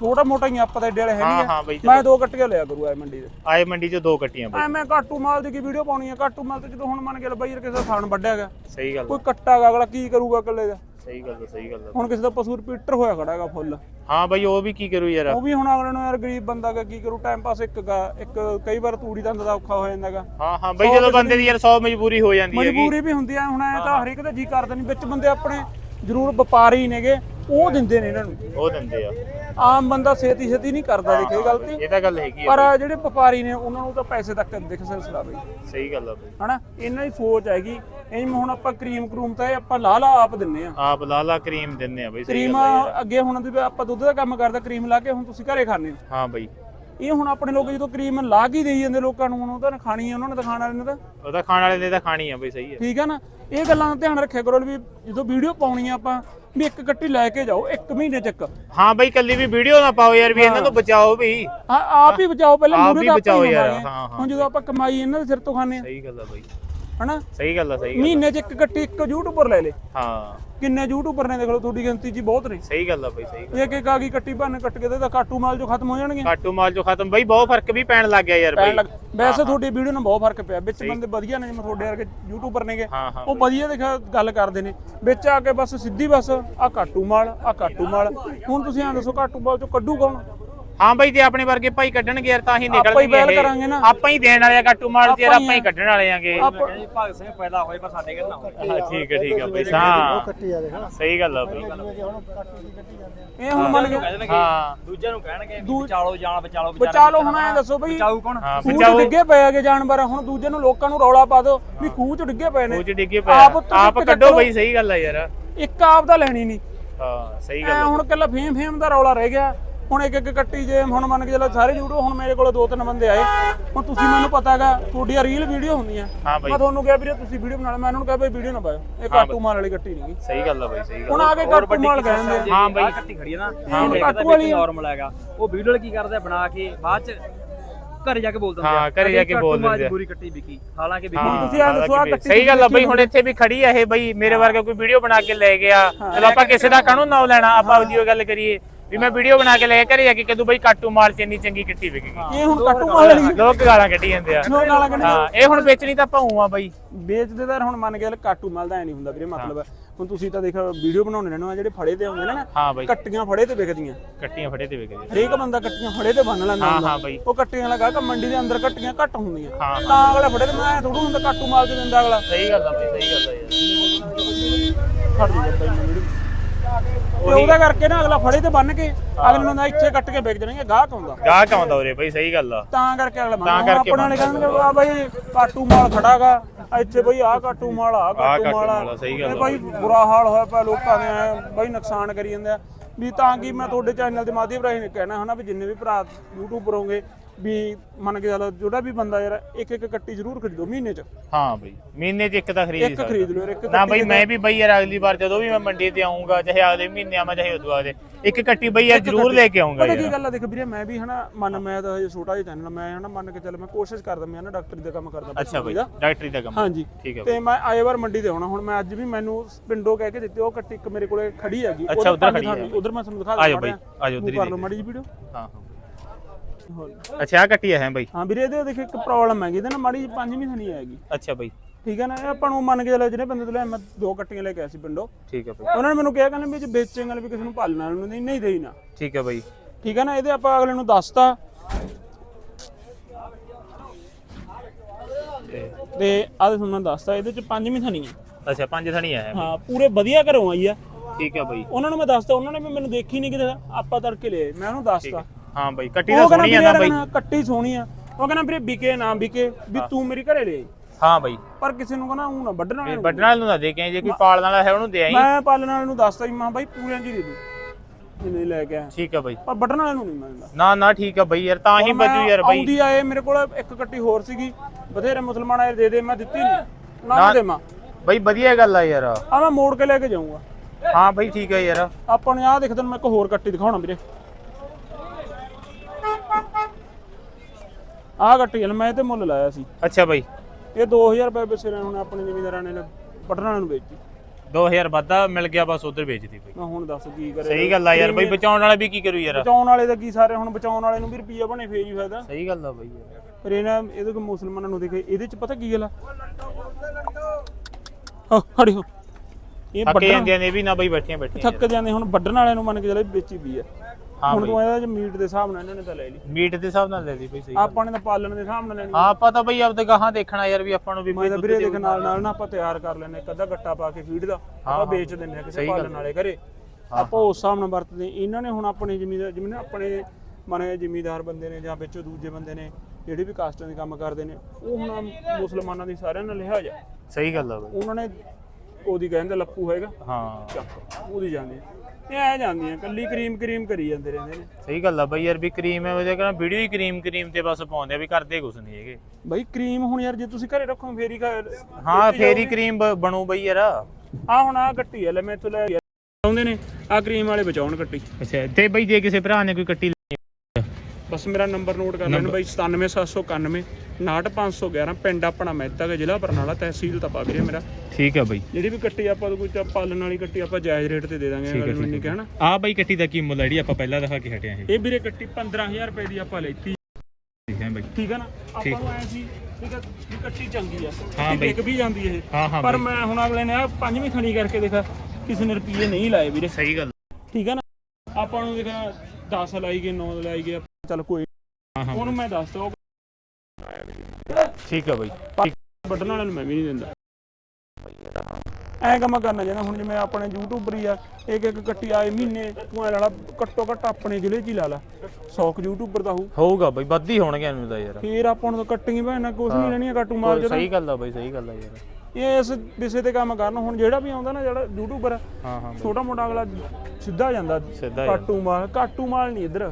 ਛੋਟਾ ਮੋਟਾ ਹੀ ਆਪਾਂ ਤਾਂ ਏਡੇ ਵਾਲੇ ਹੈ ਹਾਂ ਨਹੀਂ ਹਾਂ ਬਈ ਮੈਂ ਦੋ ਕੱਟੀਆਂ ਲਿਆ ਕਰੂ ਐ ਮੰਡੀ ਦੇ ਆਏ ਮੰਡੀ ਚੋਂ ਦੋ ਕੱਟੀਆਂ ਬਈ। ਐ ਮੈਂ ਕਾਟੂ ਮਾਲ ਦੀ ਕੀ ਵੀਡੀਓ ਪਾਉਣੀ ਆ। ਕਾਟੂ ਮਾਲ ਤੇ ਜਦੋਂ ਹੁਣ ਮੰਨ ਕੇ ਲੈ ਬਈ ਯਾਰ ਕਿਸੇ ਦਾ ਥਾਣ ਵੱਢਿਆ ਗਿਆ। ਸਹੀ ਗੱਲ ਕੋਈ ਕੱਟਾ ਗਾ ਅਗਲਾ ਕੀ ਕਰੂਗਾ ਇਕੱਲੇ ਦਾ? ਸਹੀ ਗੱਲ ਆ ਸਹੀ ਗੱਲ ਆ। ਹੁਣ ਕਿਸੇ ਦਾ ਪਸ਼ੂ ਰਿਪੀਟਰ ਹੋਇਆ ਖੜਾ ਹੈਗਾ ਫੁੱਲ। ਹਾਂ ਬਾਈ ਉਹ ਵੀ ਕੀ ਕਰੂ ਯਾਰ। ਉਹ ਵੀ ਹੁਣ ਅਗਲੇ ਨੂੰ ਯਾਰ ਗਰੀਬ ਬੰਦਾ ਗਾ ਕੀ ਕਰੂ ਟਾਈਮ ਪਾਸ ਇੱਕ ਗਾ ਇੱਕ ਕਈ ਵਾਰ ਤੂੜੀ ਦਾ ਦਾ ਔਖਾ ਹੋ ਜਾਂਦਾਗਾ ਹਾਂ ਹਾਂ ਬਾਈ ਜਦੋਂ ਬੰਦੇ ਦੀ ਯਾਰ 100 ਮਜਬੂਰੀ ਹੋ ਜਾਂਦੀ ਹੈਗੀ। ਮਜਬੂਰੀ ਵੀ ਹੁੰਦੀ ਆ ਹੁਣ ਐ ਤਾਂ ਹਰੇਕ ਦਾ ਜੀ ਕਰਦਾ ਨਹੀਂ ਵਿੱਚ ਬੰਦੇ ਆਪਣੇ ਜ਼ਰੂਰ ਵਪਾਰੀ ਨੇਗੇ ਉਹ ਦਿੰਦੇ ਨੇ ਇਹਨਾਂ ਨੂੰ। ਉਹ ਦਿੰਦੇ ਆ। ਆਮ ਬੰਦਾ ਛੇਤੀ ਛੇਤੀ ਨਹੀਂ ਕਰਦਾ ਦੇਖੇ ਇਹ ਗਲਤੀ। ਇਹ ਤਾਂ ਗੱਲ ਹੈਗੀ ਆ ਪਰ ਆਹ ਜਿਹੜੇ ਵਪਾਰੀ ਨੇ ਉਹਨਾਂ ਨੂੰ ਤਾਂ ਪੈਸੇ ਤੱਕ ਦੇਖ ਸਿਲਸਿਲਾ ਬਈ। ਸਹੀ ਗੱਲ ਆ ਬਾਈ। ਹਨਾ? ਇਹਨਾਂ ਦੀ ਸੋਚ ਹੈਗੀ। ਇਹ ਹੁਣ ਆਪਾਂ ਕਰੀਮ ਕਰੂਮ ਤਾਂ ਇਹ ਆਪਾਂ ਲਾ ਲਾ ਆਪ ਦਿੰਨੇ ਆ। ਆਪ ਲਾਲਾ ਕਰੀਮ ਦਿੰਦੇ ਆ ਬਾਈ ਸਹੀ ਕਰੀਮ ਗੱਲ ਆ ਯਾਰ। ਅੱਗੇ ਹੁਣ ਦੀ ਆਪਾਂ ਦੁੱਧ ਦਾ ਕੰਮ ਕਰਦਾ ਕਰੀਮ ਲਾ ਕੇ ਹੁਣ ਤੁਸੀਂ ਘਰੇ ਖਾਣੇ ਹੋ। ਹਾਂ ਬਾਈ। ਇਹ ਹੁਣ ਆਪਣੇ ਲੋਕ ਜਦੋਂ ਕਰੀਮ ਲਾ ਕੇ ਹੀ ਦੇਈ ਜਾਂਦੇ ਲੋਕਾਂ ਨੂੰ ਹੁਣ ਉਹ ਤਾਂ ਖਾਣੀ ਹੈ ਉਹਨਾਂ ਨੇ ਤਾਂ ਖਾਣ ਵਾਲੇ ਨੇ ਤਾਂ। ਉਹ ਤਾਂ ਖਾਣ ਵਾਲੇ ਨੇ ਤਾਂ ਖਾਣੀ ਆ ਬਾਈ ਸਹੀ ਹੈ ਠੀਕ ਹੈ ਨਾ? ਇਹ ਗੱਲਾਂ ਦਾ ਧਿਆਨ ਰੱਖਿਆ ਕਰੋ ਵੀ ਜਦੋਂ ਵੀਡੀਓ ਪਾਉਣੀ ਆ ਆਪਾਂ ਵੀ ਇੱਕ ਕੱਟੀ ਲੈ ਕੇ ਜਾਓ ਇੱਕ ਮਹੀਨੇ ਇੱਕ ਹਾਂ ਬਾਈ ਕੱਲੀ ਵੀ ਵੀਡੀਓ ਨਾ ਪਾਓ ਯਾਰ ਵੀ ਇਹਨਾਂ ਨੂੰ ਬਚਾਓ ਵੀ। ਆ ਆਪ ਹੀ ਬਚਾਓ ਪਹਿਲਾਂ ਆਪ ਮੂਰੇ ਹੀ ਦਾ ਬਚਾਓ ਹੀ ਯਾਰ। ਹਾਂ, ਹਾਂ। ਹੁਣ ਜਦੋਂ ਆਪਾਂ ਕਮਾਈ ਇਹਨਾਂ ਦੇ ਸਿਰ ਤੋਂ ਖਾਣੇ ਆ। ਸਹੀ ਗੱਲ ਆ ਬਾਈ। ਹਨਾ? ਸਹੀ ਗੱਲ ਆ ਸਹੀ ਗੱਲ ਮਹੀਨੇ ਚ ਇੱਕ ਕੱਟੀ ਇੱਕ ਯੂਟਿਊਬਰ ਲੈ ਲੇ। ਆ। ਹਾਂ। ਕਿੰਨੇ ਯੂਟਿਊਬਰ ਨੇ ਦੇਖ ਲਓ ਤੁਹਾਡੀ ਗਿਣਤੀ ਜੀ ਬਹੁਤ ਨੇ। ਸਹੀ ਗੱਲ ਆ ਬਾਈ ਸਹੀ ਗੱਲ ਇੱਕ ਇੱਕ ਆ ਗਈ ਕੱਟੀ ਭੰਨ ਕੱਟ ਕੇ ਤੇ ਤਾਂ ਕਾਟੂ ਮਾਲ ਜੋ ਖਤਮ ਹੋ ਜਾਣਗੇ। ਕਾਟੂ ਮਾਲ ਜੋ ਖਤਮ ਬਾਈ ਬਹੁਤ ਫ਼ਰਕ ਵੀ ਪੈਣ ਲੱਗ ਗਿਆ ਯਾਰ ਬਾਈ। ਵੈਸੇ ਤੁਹਾਡੀ ਵੀਡੀਓ ਨਾਲ ਬਹੁਤ ਫ਼ਰਕ ਪਿਆ। ਵਿੱਚ ਬੰਦੇ ਵਧੀਆ ਨੇ ਜਿਵੇਂ ਤੁਹਾਡੇ ਵਰਗੇ ਯੂਟਿਊਬਰ ਨੇਗੇ। ਉਹ ਵਧੀਆ ਦੇਖਿਆ ਗੱਲ ਕਰਦੇ ਨੇ। ਵਿੱਚ ਆ ਕੇ ਬਸ ਸਿੱਧੀ ਬਸ ਆ ਕਾਟੂ ਮਾਲ ਆ ਕਾਟੂ ਮਾਲ। ਹੁਣ ਤੁਸੀਂ ਐਂ ਦੱਸੋ ਕਾਟੂ ਮਾਲ ਚੋਂ ਕੱਢੂ ਕੌਣ? ਹਾਂ ਬਾਈ ਜੇ ਆਪਣੇ ਵਰਗੇ ਭਾਈ ਕੱਢਣਗੇ ਯਾਰ ਤਾਂ ਹੀ ਆਪਾਂ ਹੀ ਨਿਕਲਣਗੇ। ਕਰਾਂਗੇ ਨਾ। ਆਪਾਂ ਹੀ ਦੇਣ ਵਾਲੇ ਆ ਕਾਟੂ ਮਾਲ ਤੇ ਯਾਰ ਆਪਾਂ ਹੀ ਆਪਾਂ ਹੀ ਕੱਢਣ ਵਾਲੇ ਆਂਗੇ। ਆਪਾਂ ਜੀ ਭਗਤ ਸਿੰਘ ਪੈਦਾ ਹੋਏ ਪਰ ਸਾਡੇ ਘਰ ਨਾ ਹੋਏ। ਹਾਂ ਠੀਕ ਹੈ ਠੀਕ ਹੈ ਬਾਈ ਹਾਂ। ਕੱਟੀ ਆ ਦੇਖ ਸਹੀ ਗੱਲ ਆ ਬਾਈ। ਜਿਵੇਂ ਕਿ ਹੁਣ ਕੱਟੀ ਦੀ ਕੱਟੀ ਜਾਂਦੇ ਆ। ਇਹ ਹੁਣ ਮੰਨ ਕਹਿ ਕੇ ਦੇਣਗੇ ਹਾਂ। ਦੂਜਿਆਂ ਨੂੰ ਕਹਿਣਗੇ ਵੀ ਬਚਾਲੋ ਜਾਣਾ ਬਚਾਲੋ ਬਚਾ ਲਓ ਹੁਣ ਐਂ ਦੱਸੋ ਬਈ ਕੌਣ? ਹਾਂ ਖੂਹ ਡਿੱਗੇ ਪਏ ਹੈਗੇ ਜਾਨਵਰ ਹੁਣ ਦੂਜੇ ਨੂੰ ਲੋਕਾਂ ਨੂੰ ਰੌਲਾ ਪਾ ਦਿਓ ਵੀ ਖੂਹ 'ਚ ਡਿੱਗੇ ਪਏ ਨੇ। ਚ ਡਿੱਗੇ ਪਿਆ ਆਪ ਆਪ ਕੱਢੋ। ਬਾਈ ਸਹੀ ਗੱਲ ਆ ਯਾਰ। ਇੱਕ ਆਪ ਦਾ ਲੈਣੀ ਨਹੀਂ। ਹਾਂ ਸਹੀ ਗੱਲ ਹੁਣ ਕੱਲਾ ਫੇਮ ਫੇਮ ਦਾ ਰੌਲਾ ਰਹਿ ਗਿਆ। ਹੁਣ ਇੱਕ ਇੱਕ ਕੱਟੀ ਜੇ ਹੁਣ ਮੰਨ ਕੇ ਚੱਲੋ ਸਾਰੇ ਵੀਡੀਓ ਹੁਣ ਮੇਰੇ ਕੋਲ ਦੋ ਤਿੰਨ ਬੰਦੇ ਆਏ। ਹੁਣ ਤੁਸੀਂ ਮੈਨੂੰ ਪਤਾ ਹੈਗਾ ਤੁਹਾਡੀਆਂ ਰੀਲ ਵੀਡੀਓ ਹੁੰਦੀਆਂ ਹਾਂ ਬਾਈ। ਮੈਂ ਤੁਹਾਨੂੰ ਕਿਹਾ ਵੀਰੇ ਤੁਸੀਂ ਵੀਡੀਓ ਬਣਾ ਲਓ। ਮੈਂ ਉਹਨਾਂ ਨੂੰ ਕਿਹਾ ਬਈ ਵੀਡੀਓ ਨਾ ਪਾਇਓ। ਇਹ ਕਾਟੂ ਮਾਲ ਵਾਲੀ ਕੱਟੀ ਨਹੀਂ ਸਹੀ ਗੱਲ ਆ ਬਾਈ ਸਹੀ ਗੱਲ ਹੁਣ ਆ ਕੇ ਕਾਟੂ ਮਾਲ ਕਹਿੰਦੇ ਆ। ਹਾਂ ਬਾਈ। ਕੱਟੀ ਖੜੀ ਹੈ ਨਾ। ਹਾਂ, ਇਹ ਕਾਟੂ ਵਾਲੀ ਆ। ਨਾਰਮਲ ਹੈਗਾ। ਉਹ ਵੀਡੀਓ ਕੀ ਕਰਦਾ ਬਣਾ ਕੇ ਬਾਅਦ ਚ ਘਰੇ ਜਾ ਕੇ ਬੋਲ ਦਿੰਦੇ ਹਾਂ, ਘਰੇ ਜਾ ਕੇ ਬੋਲ ਦਿੰਦੇ ਆ। ਪੂਰੀ ਕੱਟੀ ਵਿਕੀ। ਹਾਲਾਂਕਿ ਵਿਕੀ। ਤੁਸੀਂ ਆਹ ਦੱਸੋ ਹਾਲਾਂਕਿ ਕੱਟੀ ਸਹੀ ਗੱਲ ਆ ਬਈ ਹੁਣ ਇੱਥੇ ਵੀ ਖੜੀ ਆ ਇਹ ਬਈ ਮੇਰੇ ਵਰਗਾ ਕੋਈ ਵੀਡੀਓ ਬਣਾ ਕੇ ਲੈ ਗਿਆ। ਚਲੋ ਆਪਾਂ ਕਿਸੇ ਦਾ ਕਾਹਨੂੰ ਨਾਮ ਲੈਣਾ? ਆਪਾਂ ਉਹਦੀ ਗੱਲ ਕਰੀਏ। ਵੀ ਮੈਂ ਵੀਡੀਓ ਬਣਾ ਕੇ ਲੈ ਕੇ ਘਰੇ ਜਾ ਕੇ ਕਦੋਂ ਬਈ ਕਾਟੂ ਮਾਲ ਚ ਇੰਨੀ ਚੰਗੀ ਕਿੱਟੀ ਵਿਕ ਗਈ। ਇਹ ਹੁਣ ਕਾਟੂ ਮਾਲ ਵਾਲੀ ਲੋਕ ਗਾਲਾਂ ਕੱਢੀ ਜਾਂਦੇ ਆ। ਲੋਕ ਗਾਲਾਂ ਕੱਢੀ ਹਾਂ ਇਹ ਹੁਣ ਵੇਚਣੀ ਤਾਂ ਭਾਉ ਆ ਬਈ। ਵੇਚਦੇ ਤਾਂ ਹੁਣ ਮੰਨ ਕੇ ਚੱਲ ਕਾਟੂ ਮਾਲ ਦਾ ਐ ਨਹੀਂ ਹੁੰਦਾ ਵੀਰੇ ਮਤਲਬ ਹੁਣ ਤੁਸੀਂ ਤਾਂ ਦੇਖ ਵੀਡੀਓ ਬਣਾਉਣੇ ਰਹਿਣਾ ਆ ਜਿਹੜੇ ਫੜੇ ਤੇ ਹੁੰਦੇ ਨੇ ਨਾ ਹਾਂ ਬਈ। ਕੱਟੀਆਂ ਫੜੇ ਤੇ ਵਿਕਦੀਆਂ। ਕੱਟੀਆਂ ਫੜੇ ਤੇ ਵਿਕਦੀ ਹਰੇਕ ਬੰਦਾ ਕੱਟੀਆਂ ਫੜੇ ਤੇ ਬੰਨ ਲੈਂਦਾ ਹਾਂ ਹੁੰਦਾ। ਹਾਂ ਬਈ। ਉਹ ਕੱਟੀਆਂ ਲਗਾ ਕੇ ਮੰਡੀ ਦੇ ਅੰਦਰ ਕੱਟੀਆਂ ਘੱਟ ਹੁੰਦੀਆਂ। ਹਾਂ ਤਾਂ ਅਗਲਾ ਫੜੇ ਤੇ ਮੈਂ ਥੋੜੂ ਹੁੰਦਾ ਕਾਟੂ ਮਾਲ ਤੇ ਦਿੰਦਾ ਅਗਲਾ। ਸਹੀ ਗੱਲ ਆ ਬਈ ਸਹੀ ਗੱਲ ਆ ਯਾਰ। ਫੜ ਜੂਗਾ ਬਾਈ ਵੀਡੀਓ। ਤੇ ਉਹਦਾ ਕਰਕੇ ਨਾ ਅਗਲਾ ਫੜੇ ਤੇ ਬੰਨ ਕੇ ਅਗਲੇ ਨੂੰ ਨਾ ਇੱਥੇ ਕੱਟ ਕੇ ਵਿਕ ਜਾਣਗੇ ਗਾਹਕ ਆਉਂਦਾ। ਗਾਹਕ ਆਉਂਦਾ ਉਰੇ ਬਈ ਸਹੀ ਗੱਲ ਆ। ਤਾਂ ਕਰਕੇ ਅਗਲਾ ਤਾਂ ਕਰਕੇ ਆਪਣੇ ਵਾਲੇ ਕਹਿੰਦੇ ਆ ਬਾਈ ਕਾਟੂ ਮਾਲ ਖੜਾਗਾ। ਇੱਥੇ ਬਈ ਆਹ ਕਾਟੂ ਮਾਲ ਆ ਕਾਟੂ ਮਾਲ ਆ, ਆ ਸਹੀ ਗੱਲ ਆ। ਬਾਈ ਬੁਰਾ ਹਾਲ ਹੋਇਆ ਪਿਆ ਲੋਕਾਂ ਦੇ ਬਾਈ ਨੁਕਸਾਨ ਕਰੀ ਜਾਂਦੇ ਆ। ਵੀ ਤਾਂ ਕਿ ਮੈਂ ਤੁਹਾਡੇ ਚੈਨਲ ਦੇ ਮਾਧਿਅਮ ਰਾਹੀਂ ਕਹਿਣਾ ਹਨਾ ਵੀ ਜਿੰਨੇ ਵੀ ਭਰਾ ਯੂਟਿਊਬਰ ਹੋਗੇ ਵੀ ਮੰਨ ਕੇ ਚੱਲ ਜਿਹੜਾ ਵੀ ਬੰਦਾ ਯਾਰ ਇੱਕ ਇੱਕ ਕੱਟੀ ਜ਼ਰੂਰ ਖਰੀਦੋ ਮਹੀਨੇ ਚ। ਹਾਂ ਬਈ ਮਹੀਨੇ 'ਚ ਇੱਕ ਤਾਂ ਖਰੀਦ ਇੱਕ ਖਰੀਦ ਲਓ ਯਾਰ, ਇੱਕ। ਨਾ ਕੱਟੀ ਬਈ ਮੈਂ ਵੀ ਬਈ ਯਾਰ ਅਗਲੀ ਵਾਰ ਜਦੋਂ ਵੀ ਮੈਂ ਮੰਡੀ ਤੇ ਆਉਂਗਾ ਚਾਹੇ ਅਗਲੇ ਮਹੀਨੇ ਆਵਾਂ ਚਾਹੇ ਉਦੋਂ ਆਦੇ ਇੱਕ ਕੱਟੀ ਬਈ ਯਾਰ ਜ਼ਰੂਰ ਲੈ ਕੇ ਆਉਂਗਾ ਪਤਾ ਕੀ ਯਾਰ। ਗੱਲ ਆ ਦੇਖ ਵੀਰੇ ਮੈਂ ਵੀ ਹਨਾ ਮਨ ਮੈਂ ਤਾਂ ਹਜੇ ਛੋਟਾ ਜਿਹਾ ਚੈਨਲ ਮੈਂ ਹਨਾ ਮੰਨ ਕੇ ਚੱਲ ਮੈਂ ਕੋਸ਼ਿਸ਼ ਕਰਦਾ ਮੈਂ ਨਾ ਡਾਕਟਰੀ ਦਾ ਕੰਮ ਕਰਦਾ ਅੱਛਾ ਬਈ ਦਾ। ਡਾਕਟਰੀ ਦਾ ਕੰਮ। ਹਾਂਜੀ। ਠੀਕ ਹੈ ਤੇ ਮੈਂ ਆਏ ਵਾਰ ਮੰਡੀ ਤੇ ਆਉਣਾ ਹੁਣ ਮੈਂ ਅੱਜ ਵੀ ਮੈਨੂੰ ਪਿੰਡੋਂ ਕਹਿ ਕੇ ਦਿੱਤੀ ਉਹ ਕੱਟੀ ਇੱਕ ਮੇਰੇ ਕੋਲੇ ਖੜੀ ਹੈਗੀ। ਅੱਛਾ, ਉੱਧਰ ਖੜੀ ਹੈ। ਉਧਰ ਮੈਂ ਤੁਹਾਨੂੰ ਦਿਖਾ ਆਜੋ ਦਿੰਦਾ ਬਈ, ਆਜੋ ਉੱਧਰ ਹੀ ਕਰ ਲਓ ਮਾੜੀ ਜੀ ਵੀਡੀਓ ਹਾਂ ਹਾਂ। ਅੱਛਾ ਆ ਕੱਟੀ ਹੈ ਬਈ। ਹਾਂ ਵੀਰੇ ਇਹਦੇ ਦੇਖ ਇੱਕ ਪ੍ਰੋਬਲਮ ਹੈਗੀ ਇਹਦੇ ਨਾਲ ਮਾੜੀ ਜੀ ਪੰਜਵੀਂ ਥਣੀ ਆਏਗੀ ਅੱਛਾ ਬਈ। ਠੀਕ ਹੈ ਨਾ ਇਹ ਆਪਾਂ ਨੂੰ ਮੰਨ ਕੇ ਚੱਲੋ ਜਿਹੜੇ ਬੰਦੇ ਤੋਂ ਲਿਆ ਮੈਂ ਦੋ ਕੱਟੀਆਂ ਲੈ ਕੇ ਆਇਆ ਸੀ ਪਿੰਡੋਂ। ਠੀਕ ਹੈ ਬਈ। ਉਹਨਾਂ ਨੇ ਮੈਨੂੰ ਕਿਹਾ ਕਹਿੰਦੇ ਵੀ ਜੇ ਵੇਚੇਂਗੇ ਵੀ ਕਿਸੇ ਨੂੰ ਪਾਲਣਾ ਨੂੰ ਨਹੀਂ ਨਹੀਂ ਦੇਈਨਾ ਠੀਕ ਹੈ ਬਈ। ਠੀਕ ਹੈ ਨਾ ਇਹਦੇ ਆਪਾਂ ਅਗਲੇ ਨੂੰ ਦੱਸਤਾ। ਤੇ- ਆਹ ਤੁਹਾਨੂੰ ਦੱਸਤਾ ਇਹਦੇ ਚ ਪੰਜਵੀਂ ਥਣੀ ਹੈ। ਅੱਛਾ ਪੰਜ ਥਣੀ ਹੈ ਹਾਂ ਪੂਰੇ ਵਧੀਆ ਘਰੋਂ ਆਈ ਆ। ਠੀਕ ਹੈ ਬਈ। ਉਹਨਾਂ ਨੂੰ ਮੈਂ ਦੱਸਤਾ ਉਹਨਾਂ ਨੇ ਵੀ ਮੈਨੂੰ ਦੇਖੀ ਨਹੀਂ ਕਿਤੇ ਆਪਾਂ ਤੜਕੇ ਲਿਆਏ ਮੈਂ ਉਹਨੂੰ ਦੱਸਤਾ। ਹਾਂ ਬਈ ਕੱਟੀ ਤਾਂ ਉਹ ਕਹਿੰਦਾ ਸੋਹਣੀ ਆ ਵੀਰੇ ਨਾ ਬਈ। ਕਹਿੰਦਾ ਕੱਟੀ ਸੋਹਣੀ ਆ। ਉਹ ਕਹਿੰਦਾ ਵੀਰੇ ਵਿਕੇ ਨਾ ਵਿਕੇ ਵੀ ਤੂੰ ਮੇਰੀ ਘਰੇ ਲੈ ਆਈ। ਹਾਂ ਬਈ। ਪਰ ਕਿਸੇ ਨੂੰ ਕਹਿੰਦਾ ਉਹ ਨਾ ਵੱਢਣਾ ਇਹ ਵੱਢਣ ਵਾਲੇ ਨੂੰ ਨਾ ਦੇ ਕੇ ਆਈ, ਜੇ ਕੋਈ ਪਾਲਣ ਵਾਲਾ ਹੈ ਉਹਨੂੰ ਦੇ ਆਈ। ਮੈਂ ਪਾਲਣ ਵਾਲੇ ਨੂੰ ਦੱਸਤਾ ਜੀ ਮਾਂ ਬਾਈ ਪੂਰਿਆਂ ਜੀ ਦੇ ਦੂ। ਜਿੰਨੇ ਲੈ ਕੇ ਆਇਆ। ਠੀਕ ਹੈ ਬਈ। ਪਰ ਵੱਢਣ ਵਾਲੇ ਨੂੰ ਨਹੀਂ ਮੈਂ ਦਿੰਦਾ। ਨਾ ਨਾ ਠੀਕ ਹੈ ਬਈ ਯਾਰ ਤਾਂ ਹੀ ਬਚੂ ਯਾਰ ਬਈ। ਆਉਂਦੀ ਆਏ ਮੇਰੇ ਕੋਲ ਇੱਕ ਕੱਟੀ ਹੋਰ ਸੀਗੀ। ਬਥੇਰੇ ਮੁਸਲਮਾਨ ਆਏ ਦੇ ਦੇ ਮੈਂ ਦਿੱਤੀ ਨਹੀਂ ਨਾ ਮੈਂ ਦੇਵਾਂ। ਬਈ ਵਧੀਆ ਗੱਲ ਆ ਯਾਰ। ਆ ਮੈਂ ਮੋੜ ਕੇ ਲੈ ਕੇ ਜਾਊਂਗਾ। ਹਾਂ ਬਈ ਠੀਕ ਹੈ ਯਾਰ। ਆਪਾਂ ਨੂੰ ਆਹ ਦੇਖ ਤੈਨੂੰ ਮੈਂ ਇੱਕ ਹੋਰ ਕੱਟੀ ਦਿਖਾਉਣਾ ਵੀਰੇ। ਆਹ ਕੱਟੀ ਹਲ ਮੈਂ ਤੇ ਮੁੱਲ ਲਾਇਆ ਸੀ। ਅੱਛਾ ਬਈ। ਇਹ 2000 ਰੁਪਏ ਪਿੱਛੇ ਨੇ ਹੁਣ ਆਪਣੇ ਜ਼ਿਮੀਂਦਾਰਾਂ ਨੇ ਪਟਨਾ ਨੂੰ ਵੇਚਤੀ। 2000 ਵਾਧਾ ਮਿਲ ਗਿਆ ਬਸ ਉਧਰ ਵੇਚਦੀ ਬਈ। ਮੈਂ ਹੁਣ ਦੱਸ ਕੀ ਕਰੇ। ਸਹੀ ਗੱਲ ਆ ਯਾਰ ਬਈ ਬਚਾਉਣ ਵਾਲਾ ਵੀ ਕੀ ਕਰੂ ਯਾਰ? ਬਚਾਉਣ ਵਾਲੇ ਦਾ ਕੀ ਸਾਰੇ ਹੁਣ ਬਚਾਉਣ ਵਾਲੇ ਨੂੰ ਵੀ ਰੁਪਈਆ ਬਣੇ ਫੇਰ ਹੀ ਫਾਇਦਾ। ਸਹੀ ਗੱਲ ਆ ਬਈ। ਪਰ ਇਹਨਾਂ ਇਹਦੇ ਕੋ ਮੁਸਲਮਾਨਾਂ ਨੂੰ ਦੇਖੇ ਇਹਦੇ ਚ ਪਤਾ ਕੀ ਗੱਲ ਆ? ਹਾਂ ਖੜੀ ਹੋ। ਇਹ ਵੱਢਣ ਜਾਂਦੀਆਂ ਨੇ ਵੀ ਨਾ ਬਈ ਬੈਠੀਆਂ ਬੈਠੀਆਂ ਥੱਕ ਜਾਂਦੇ ਹੁਣ ਵੱਢਣ ਵਾਲਿਆਂ ਨੂੰ ਮੰਨ ਕੇ ਚੱਲੇ ਵੇਚੀ ਵੀ ਆ। ਹਾਂ ਹੁਣ ਬਈ। ਤੂੰ ਇਹਦਾ ਜੇ ਮੀਟ ਦੇ ਹਿਸਾਬ ਨਾਲ ਇਹਨਾਂ ਨੇ ਤਾਂ ਲੈ ਲਈ। ਮੀਟ ਦੇ ਹਿਸਾਬ ਨਾਲ ਲੈ ਲਈ ਬਈ ਸਹੀ ਆਪਾਂ ਨੇ ਤਾਂ ਪਾਲਣ ਦੇ ਹਿਸਾਬ ਨਾਲ ਲੈਣੀ ਹਾਂ ਆਪਾਂ ਤਾਂ ਬਈ ਆਪਦੇ ਗਾਹਾਂ ਦੇਖਣਾ ਯਾਰ ਵੀ ਆਪਾਂ ਨੂੰ ਵੀ ਮੈਂ ਤਾਂ ਵੀਰੇ ਦੇਖ ਨਾਲ ਨਾਲ ਨਾ ਆਪਾਂ ਤਿਆਰ ਕਰ ਲੈਨੇ ਇੱਕ ਅੱਧਾ ਗੱਟਾ ਪਾ ਕੇ ਫੀਡ ਦਾ ਆਪਾਂ ਵੇਚ ਦਿੰਨੇ ਆ ਕਿਸੇ ਪਾਲਣ ਵਾਲੇ ਘਰੇ। ਆਪਾਂ ਉਸ ਹਿਸਾਬ ਨਾਲ ਵਰਤਦੇ ਇਹਨਾਂ ਨੇ ਹੁਣ ਆਪਣੇ ਜ਼ਮੀਨਦਾਰ ਜਿਵੇਂ ਆਪਣੇ ਮਨੇ ਜ਼ਿਮੀਦਾਰ ਬੰਦੇ ਨੇ ਜਾਂ ਵਿੱਚੋਂ ਦੂਜੇ ਬੰਦੇ ਨੇ ਜਿਹੜੇ ਵੀ ਕਾਸਟਾਂ ਦੇ ਕੰਮ ਕਰਦੇ ਨੇ ਉਹ ਹੁਣ ਮੁਸਲਮਾਨਾਂ ਦੀ ਸਾਰਿਆਂ ਨਾਲ ਲਿਹਾਜ਼ ਆ। ਸਹੀ ਗੱਲ ਆ ਬਈ। ਉਹਨਾਂ ਨੇ ਉਹਦੀ ਕਹਿੰਦੇ ਲੱਪੂ ਹੈਗਾ। ਹਾਂ। ਚੱਕ ਉਹਦੀ ਜਾਂਦੀ ਆ। ਇਹ ਐ ਜਾਂਦੀਆਂ ਕੱਲੀ ਕਰੀਮ ਕਰੀਮ ਕਰੀ ਜਾਂਦੇ ਰਹਿੰਦੇ ਨੇ। ਸਹੀ ਗੱਲ ਆ ਬਈ ਯਾਰ ਵੀ ਕਰੀਮ ਹੈ ਉਹਦੇ ਕਹਿੰਦਾ ਵੀਡੀਓ ਹੀ ਕਰੀਮ ਕਰੀਮ ਤੇ ਬਸ ਪਾਉਂਦੇ ਆ ਵੀ ਕਰਦੇ ਕੁਝ ਨਹੀਂ ਹੈਗੇ। ਬਈ ਕਰੀਮ ਹੁਣ ਯਾਰ ਜੇ ਤੁਸੀਂ ਘਰੇ ਰੱਖੋ ਫੇਰ ਹੀ ਖਾ- ਹਾਂ ਫੇਰ ਹੀ ਕਰੀਮ ਬ- ਬਣੂ ਬਈ ਯਾਰ। ਆ ਹੁਣ ਆ ਕੱਟੀ ਆ ਲੈ ਮੈਂ ਇੱਥੋਂ ਲੈ ਆਉਂਦੇ ਨੇ ਆ ਕਰੀਮ ਵਾਲੇ ਬਚਾਉਣ ਕੱਟੀ। ਅੱਛਾ ਤੇ ਬਈ ਜੇ ਕਿਸੇ ਭਰਾ ਨੇ ਕੋਈ ਕੱਟੀ ਬਸ ਮੇਰਾ ਨੰਬਰ ਨੋਟ ਕਰ ਲੈਣ ਬਾਈ 97791 69511 ਪਿੰਡ ਆਪਣਾ ਮਹਿਤਾ ਦਾ ਜ਼ਿਲ੍ਹਾ ਬਰਨਾਲਾ ਤਹਿਸੀਲ ਤਪਾ ਵੀਰੇ ਮੇਰਾ। ਠੀਕ ਆ ਬਈ। ਜਿਹੜੀ ਵੀ ਕੱਟੀ ਆਪਾਂ ਤੋਂ ਕੋਈ ਚਾ- ਪਾਲਣ ਵਾਲੀ ਕੱਟੀ ਆਪਾਂ ਜਾਇਜ਼ ਰੇਟ ਤੇ ਦੇ ਦਾਂਗੇ ਅਗਲੇ ਨੂੰ ਨਹੀਂ ਕਹਿਣਾ। ਆ ਬਈ ਕੱਟੀ ਦਾ ਕੀ ਮੁੱਲ ਹੈ ਜਿਹੜੀ ਆਪਾਂ ਪਹਿਲਾਂ ਦਿਖਾ ਕੇ ਹਟਿਆ ਇਹ। ਇਹ ਵੀਰੇ ਕੱਟੀ 15000 ਰੁਪਏ ਦੀ ਆਪਾਂ ਲੈਤੀ ਠੀਕ ਹੈ ਬਈ। ਠੀਕ ਹੈ ਨਾ? ਆਪਾਂ ਨੂੰ ਐ ਸੀ ਠੀਕ ਹੈ ਵੀ ਕੱਟੀ ਚੰਗੀ ਆ। ਹਾਂ ਬਾਈ। ਵੀ ਜਾਂਦੀ ਇਹ। ਹਾਂ ਹਾਂ ਪਰ ਮੈਂ ਹੁਣ ਅਗਲੇ ਨੇ ਆ ਪੰਜਵੀਂ ਖਣੀ ਕਰਕੇ ਦੇਖਾ ਕਿਸੇ ਨੇ ਰੁਪਏ ਨਹੀਂ ਲਾਏ ਵੀਰੇ। ਸਹੀ ਗੱਲ। ਠੀਕ ਹੈ ਨਾ? ਆਪਾਂ ਨੂੰ ਦੇਖਾ 10 ਲਾਈ ਗਏ 9 ਲਾਈ ਗਏ ਚੱਲ ਕੋਈ ਉਹਨੂੰ ਮੈਂ ਦੱਸਦਾ ਉਹ ਠੀਕ ਆ ਬਈ। ਵੱਢਣ ਵਾਲਿਆਂ ਨੂੰ ਮੈਂ ਵੀ ਨਹੀਂ ਦਿੰਦਾ। ਐ ਕੰਮ ਕਰਨਾ ਚਾਹੀਦਾ ਹੁਣ ਜਿਵੇਂ ਆਪਣੇ ਯੂਟਿਊਬਰ ਹੀ ਆ ਇੱਕ ਇੱਕ ਕੱਟੀ ਆਏ ਮਹੀਨੇ ਤੂੰ ਐ ਲਾ ਘੱਟੋ ਘੱਟ ਆਪਣੇ ਜ਼ਿਲ੍ਹੇ 'ਚ ਹੀ ਲਾ ਲਾ। 100 ਯੂਟਿਊਬਰ ਦਾ ਹੋਊ। ਹੋਊਗਾ ਬਈ ਵੱਧ ਹੀ ਹੋਣਗੇ ਇਹਨੂੰ ਤਾਂ ਯਾਰ। ਫੇਰ ਆਪਾਂ ਨੂੰ ਤਾਂ ਕੱਟੀਆਂ ਭੈਣਾ ਕੁਝ ਨਹੀਂ ਲੈਣੀਆਂ ਕਾਟੂ ਮਾਰ ਜਦੋਂ ਸਹੀ ਗੱਲ ਆ ਬਈ ਸਹੀ ਗੱਲ ਆ ਯਾਰ। ਇਹ ਇਸ ਵਿਸ਼ੇ ਤੇ ਕੰਮ ਕਰਨ ਹੁਣ ਜਿਹੜਾ ਵੀ ਆਉਂਦਾ ਨਾ ਜਿਹੜਾ ਯੂਟਿਊਬਰ ਹਾਂ ਹਾਂ ਛੋਟਾ ਮੋਟਾ ਅਗਲਾ ਸਿੱਧਾ ਜਾਂਦਾ ਸਿੱਧਾ ਕਾਟੂ ਮਾਲ ਕਾਟੂ ਮਾਲ ਨਹੀਂ ਇੱਧਰ।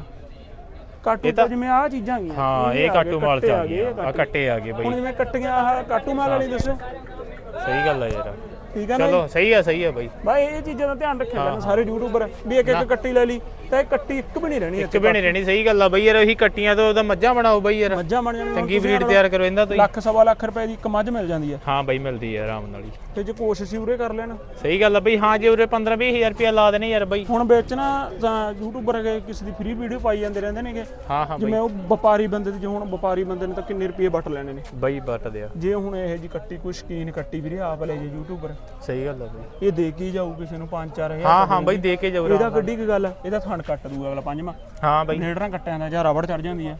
ਕਾਟੂ ਤਾਂ ਜਿਵੇਂ ਆਹ ਚੀਜ਼ਾਂ ਆ ਗਈਆਂ ਹਾਂ ਇਹ ਆ ਕਾਟੂ ਮਾਲ ਚ ਆ ਗਏ, ਆ ਕੱਟੇ। ਆ ਗਏ ਹੁਣ ਬਈ। ਜਿਵੇਂ ਕੱਟੀਆਂ ਆਹ ਕਾਟੂ ਮਾਲ ਵਾਲੀ ਦੱਸੋ ਸਹੀ ਗੱਲ ਆ ਯਾਰ। ਠੀਕ ਹੈ ਨਾ ਚਲੋ ਸਹੀ ਆ ਸਹੀ ਆ ਬਈ। ਬਾਈ ਇਹ ਚੀਜ਼ਾਂ ਦਾ ਧਿਆਨ ਰੱਖਿਆ ਕਰਨਾ ਸਾਰੇ ਯੂਟਿਊਬਰ ਵੀ ਇੱਕ ਇੱਕ ਕੱਟੀ ਲੈ ਲਈ। ਤਾਂ ਇਹ ਕੱਟੀ ਇੱਕ ਵੀ ਨਹੀਂ ਰਹਿਣੀ ਇੱਕ ਵੀ ਨਹੀਂ ਰਹਿਣੀ ਸਹੀ ਗੱਲ ਆ ਬਈ ਯਾਰ ਉਹੀ ਕੱਟੀਆਂ ਤੋਂ ਉਹਦਾ ਮੱਝਾਂ ਬਣਾਓ ਬਈ ਯਾਰ। ਮੱਝਾਂ ਬਣ ਜਾਣੀਆਂ ਚੰਗੀ ਬਰੀਡ ਤਿਆਰ ਕਰੋ ਇਹਨਾਂ ਤੋਂ ਹੀ। ਲੱਖ ਸਵਾ ਲੱਖ ਰੁਪਏ ਦੀ ਇੱਕ ਮੱਝ ਮਿਲ ਜਾਂਦੀ ਹੈ। ਹਾਂ ਬਈ ਮਿਲਦੀ ਆ ਆਰਾਮ ਨਾਲ ਹੀ। ਤੇ ਜੇ ਕੋਸ਼ਿਸ਼ ਹੀ ਉਰੇ ਕਰ ਲੈਣ। ਸਹੀ ਗੱਲ ਆ ਬਈ ਹਾਂ ਜੇ ਉਰੇ 15 20000 ਰੁਪਇਆ ਲਾ ਦੇਣੇ ਯਾਰ ਬਈ। ਹੁਣ ਵਿੱਚ ਨਾ ਤਾਂ ਯੂਟਿਊਬਰ ਹੈਗੇ ਕਿਸੇ ਦੀ ਫ੍ਰੀ ਵੀਡੀਓ ਪਾਈ ਜਾਂਦੇ ਰਹਿੰਦੇ ਨੇਗੇ। ਹਾਂ ਹਾਂ ਬਈ। ਜਿਵੇਂ ਉਹ ਵਪਾਰੀ ਬੰਦੇ ਦੀ ਜੇ ਹੁਣ ਵਪਾਰੀ ਬੰਦੇ ਨੇ ਤਾਂ ਕਿੰਨੇ ਰੁਪਏ ਵੱਟ ਲੈਣੇ ਨੇ। ਬਈ ਵੱਟਦੇ ਆ। ਜੇ ਹੁਣ ਇਹ ਜੀ ਕੱਟੀ ਕੋਈ ਸ਼ਕੀਨ ਕੱਟੀ ਵੀਰੇ ਆਪ ਲੈ ਜੇ ਯੂਟਿਊਬਰ ਸਹੀ ਗੱਲ ਆ ਬਈ। ਇਹ ਦੇ ਕੇ ਹੀ ਜਾਊ ਕਿਸੇ ਨੂੰ 5-4000 ਹਾਂ ਹਾਂ ਬਈ ਦੇ। ਕੇ ਜਾਓ ਇਹਦਾ। ਗੱਡੀ ਕੀ ਗੱਲ ਆ? ਇਹਦਾ ਥਣ ਕੱਟ ਦੂਗਾ ਅਗਲਾ ਪੰਜਵਾਂ। ਹਾਂ ਬਈ। ਨੇੜਰਾਂ ਕੱਟਿਆਂ ਦਾ ਜਾਂ ਰਬੜ ਚੜ ਜਾਂਦੀ ਆ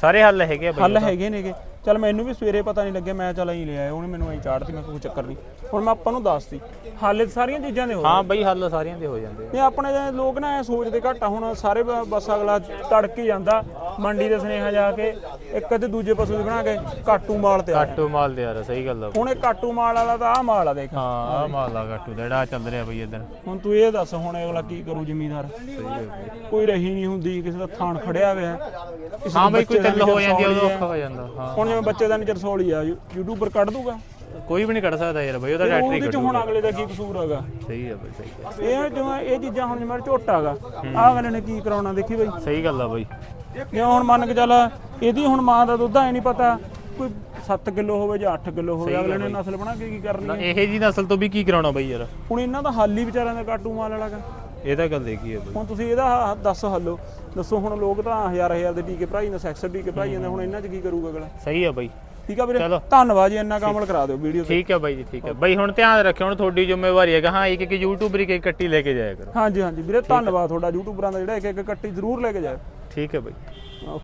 ਸਾਰੇ ਹੱਲ ਹੈਗੇ ਆ ਬਈ ਹੱਲ ਹੈਗੇ ਨੇਗੇ। ਚੱਲ ਮੈਨੂੰ ਵੀ ਸਵੇਰੇ ਪਤਾ ਨਹੀਂ ਲੱਗਿਆ ਮੈਂ ਚੱਲ ਐਂ ਲੈ ਆਇਆ ਉਹਨੇ ਮੈਨੂੰ ਐਂ ਚਾੜਤੀ ਮੈਂ ਕੋਈ ਚੱਕਰ ਨਹੀਂ। ਹੁਣ ਮੈਂ ਆਪਾਂ ਨੂੰ ਦੱਸਤੀ ਹੱਲ ਸਾਰੀਆਂ ਚੀਜ਼ਾਂ ਦੇ ਹੋ ਹਾਂ ਬਈ ਹੱਲ ਸਾਰਿਆਂ ਦੇ ਹੋ ਜਾਂਦੇ ਆ। ਇਹ ਆਪਣੇ ਜਿਹੇ ਲੋਕ ਨਾ ਐ ਸੋਚਦੇ ਘੱਟ ਆ ਹੁਣ ਸਾਰੇ ਬ- ਬਸ ਅਗਲਾ ਤੜਕੇ ਜਾਂਦਾ ਮੰਡੀ ਦੇ ਸੁਨੇਹਾ ਜਾ ਕੇ ਇੱਕ ਤੇ ਦੂਜੇ ਪਸ਼ੂ ਦੇ ਬਣਾ ਕੇ ਕਾਟੂ ਮਾਲ ਤੇ ਆ। ਕਾਟੂ ਮਾਲ ਦੇ ਯਾਰ ਸਹੀ ਗੱਲ ਆ। ਹੁਣ ਇਹ ਕਾਟੂ ਮਾਲ ਵਾਲਾ ਤਾਂ ਆ ਮਾਲ ਆ ਦੇਖ। ਹਾਂ ਆ ਮਾਲ ਆ ਕਾਟੂ ਦਾ ਜਿਹੜਾ ਚੱਲ ਰਿਹਾ ਬਈ ਇਧਰ। ਹੁਣ ਤੂੰ ਇਹ ਦੱਸ ਹੁਣ ਅਗਲਾ ਕੀ ਕਰੂ ਜ਼ਿਮੀਦਾਰ? ਕੋਈ ਰਹੀ ਨਹੀਂ ਹੁੰਦੀ ਕਿਸੇ ਦਾ ਥਾਣ ਖੜਿਆ ਹੋਇਆ ਕਿਸੇ ਹਾਂ ਬਈ ਕੋਈ ਬੱਚੇ ਦਾ ਹੋ ਜਾਂਦੀ ਆ ਉਦੋਂ ਔਖਾ ਹੋ ਜਾਂਦਾ ਹਾਂ। ਹੁਣ ਜਿਵੇਂ ਬੱਚੇ ਦਾ ਨਹੀਂ ਚਰਸੋਲੀ ਆ ਯੂਟਿਊਬਰ ਕੱਢ ਦੂਗਾ। ਕੋਈ ਵੀ ਨਹੀਂ ਕੱਢ ਸਕਦਾ ਯਾਰ ਬਈ ਉਹਦਾ ਡਾਕਟਰ ਉਹਦੇ ਚ ਹੁਣ ਅਗਲੇ ਦਾ ਕੀ ਕਸੂਰ ਹੈਗਾ? ਸਹੀ ਆ ਬਈ ਸਹੀ ਆ। ਇਹ ਜਿਵੇਂ ਇਹ ਚੀਜ਼ਾਂ ਹੁਣ ਜਿਵੇਂ ਝੋਟਾ ਹੈਗਾ ਆਹ ਵਾਲੇ ਨੇ ਕੀ ਕਰਾਉਣਾ ਦੇਖੀ ਬਈ। ਸਹੀ ਗੱਲ ਆ ਬਈ। ਜੇ ਹੁਣ ਮੰਨ ਕੇ ਚੱਲ ਇਹਦੀ ਹੁਣ ਮਾਂ ਦਾ ਦੁੱਧ ਐ ਨਹੀਂ ਪਤਾ ਕੋਈ 7 ਕਿਲੋ ਹੋਵੇ ਜਾਂ 8 ਕਿਲੋ ਹੋਵੇ ਅਗਲੇ ਨੇ ਨਸਲ ਬਣਾ ਕੇ ਕੀ ਕਰਨੀ ਹੈ ਇਹ ਜੀ ਨਸਲ ਤੋਂ ਵੀ ਕੀ ਕਰਾਉਣਾ ਬਈ ਯਾਰ? ਹੁਣ ਇਹਨਾਂ ਦਾ ਹੱਲ ਹੀ ਵਿਚਾਰਿਆਂ ਦਾ ਕਾਟੂ ਮਾਲ ਵਾਲਾ ਗਾ ਇਹ ਤਾਂ ਗੱਲ ਦੇਖੀ ਬਈ। ਹੁਣ ਤੁਸੀਂ ਇਹਦਾ ਹ- ਦੱਸ ਹੱਲੋ। ਦੱਸੋ ਹੁਣ ਲੋਕ ਤਾਂ ਹਜ਼ਾਰ ਹਜ਼ਾਰ ਦੇ ਟੀਕੇ ਭਰਾਈ ਜਾਂਦੇ ਸੈਕਸ ਟੀਕੇ ਭਰਾਈ ਜਾਂਦੇ ਹੁਣ ਇਹਨਾਂ 'ਚ ਕੀ ਕਰੂਗਾ ਅਗਲਾ? ਸਹੀ ਆ ਬਈ। ਠੀਕ ਆ ਵੀਰੇ? ਚਲੋ। ਧੰਨਵਾਦ ਜੀ ਇੰਨਾ ਕੰਮ ਕਰਾ ਦਿਓ ਵੀਡੀਓ ਤੇ। ਠੀਕ ਆ ਬਾਈ ਜੀ ਠੀਕ ਆ। ਬਾਈ ਹੁਣ ਧਿਆਨ ਰੱਖਿਓ ਹੁਣ ਤੁਹਾਡੀ ਜ਼ਿੰਮੇਵਾਰੀ ਹੈਗਾ। ਹਾਂ ਇੱਕ ਇੱਕ ਯੂਟਿਊਬਰ ਹੀ ਇੱਕ ਕੱਟੀ ਲੈ ਕੇ ਜਾਇਆ ਕਰੋ। ਹਾਂਜੀ ਹਾਂਜੀ। ਵੀਰੇ ਧੰਨਵਾਦ ਤੁਹਾਡਾ ਯੂਟਿਊਬਰਾਂ ਦਾ ਜਿਹੜਾ ਇੱਕ ਇੱਕ ਕੱਟੀ ਜ਼ਰੂਰ ਲੈ ਕੇ ਜਾਓ ਠੀਕ ਹੈ ਬਾਈ।